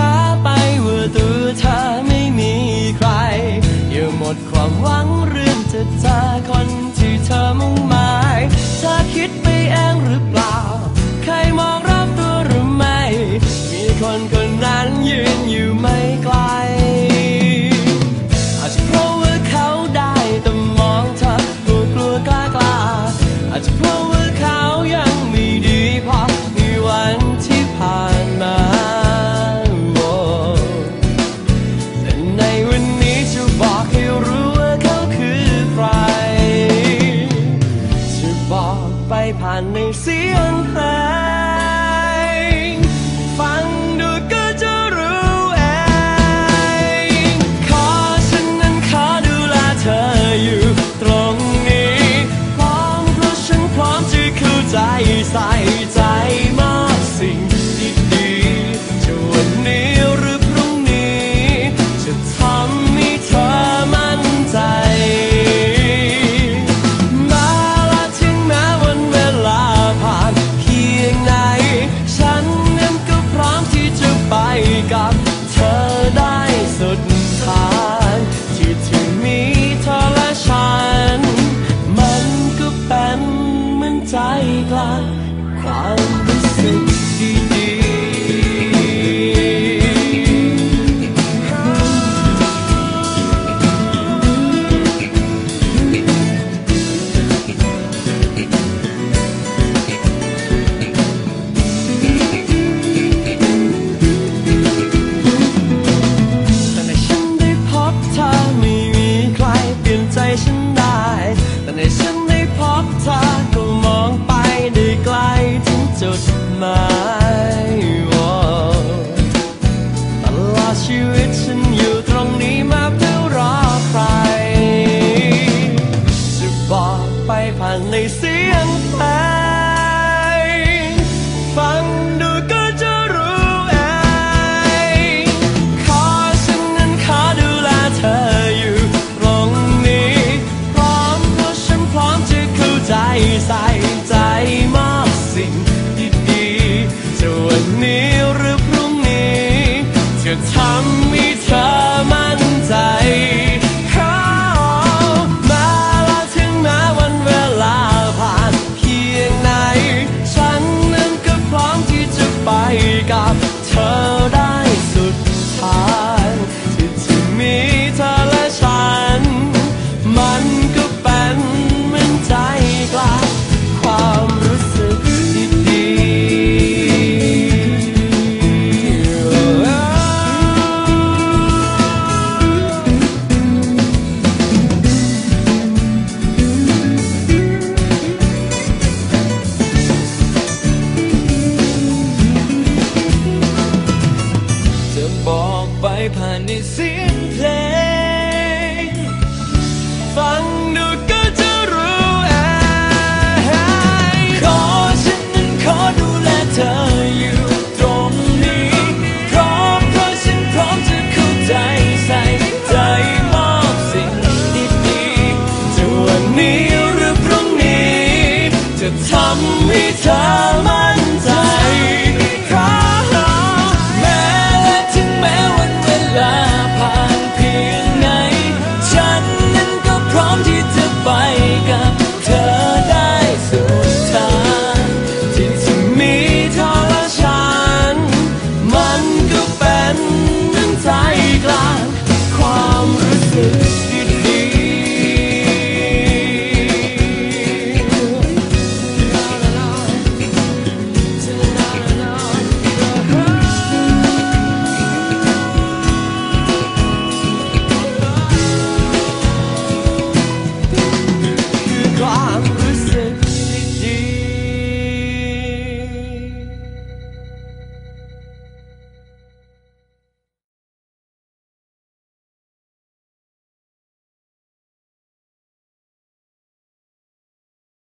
ช้าไปว่าตัวเธอไม่มีใครอย่าหมดความหวังเรื่องจะจาอคน 乱，快。 ไปผ่านในเสียงเพลง ฟังดูก็จะรู้อาขอฉันนั้นขอดูแลเธออยู่ตรงนี้ พร้อมเพรฉันพร้อมจะเข้าใจใส่ใจมอบสิ่งดีๆวันนี้หรือพรุ่งนี้ จะทำให้เธอ